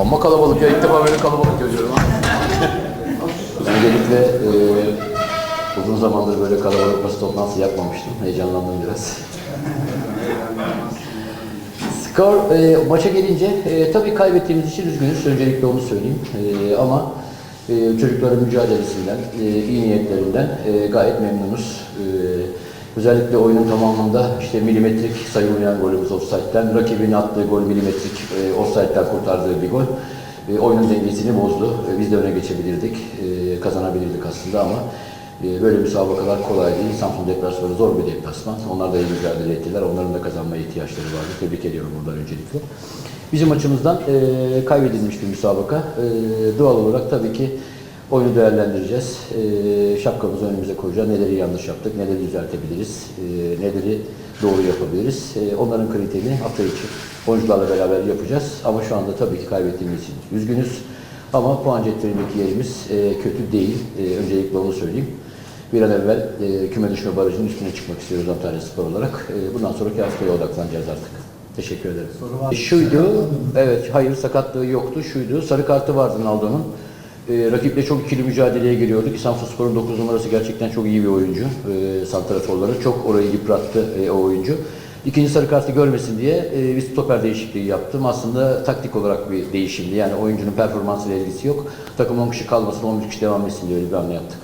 Amma kalabalık ya. İlk defa böyle kalabalık görüyorum. Öncelikle e, uzun zamandır böyle kalabalık basın toplantısı yapmamıştım. Heyecanlandım biraz. Skor e, maça gelince e, tabii kaybettiğimiz için üzgünüz. Öncelikle onu söyleyeyim. E, ama e, çocukların mücadelesinden, e, iyi niyetlerinden e, gayet memnunuz. E, özellikle oyunun tamamında işte milimetrik sayılmayan golümüz offside'den, rakibin attığı gol milimetrik e, offside'den kurtardığı bir gol. E, oyunun dengesini bozdu. E, biz de öne geçebilirdik, e, kazanabilirdik aslında ama e, böyle müsabakalar kolay değil. Samsun deplasmanı zor bir deplasman. Onlar da iyi mücadele ettiler. Onların da kazanmaya ihtiyaçları vardı. Tebrik ediyorum buradan öncelikle. Bizim açımızdan e, kaybedilmiş bir müsabaka. E, doğal olarak tabii ki oyunu değerlendireceğiz. E, şapkamızı önümüze koyacağız. Neleri yanlış yaptık, neleri düzeltebiliriz, e, neleri doğru yapabiliriz. E, onların kriterini hafta içi oyuncularla beraber yapacağız. Ama şu anda tabii ki kaybettiğimiz için üzgünüz. Ama puan cetvelindeki yerimiz e, kötü değil. E, öncelikle onu söyleyeyim. Bir an evvel e, küme düşme barajının üstüne çıkmak istiyoruz Antalya Spor olarak. E, bundan sonraki haftaya odaklanacağız artık. Teşekkür ederim. E, şuydu, evet hayır sakatlığı yoktu. Şuydu, sarı kartı vardı Naldo'nun. E, rakiple çok ikili mücadeleye giriyorduk. Samsun Spor'un 9 numarası gerçekten çok iyi bir oyuncu. E, Santraforları çok orayı yıprattı e, o oyuncu. İkinci sarı kartı görmesin diye e, bir stoper değişikliği yaptım. Aslında taktik olarak bir değişimdi. Yani oyuncunun performansıyla ilgisi yok. Takım 10 kişi kalmasın, 11 kişi devam etsin diye öyle bir hamle yaptık.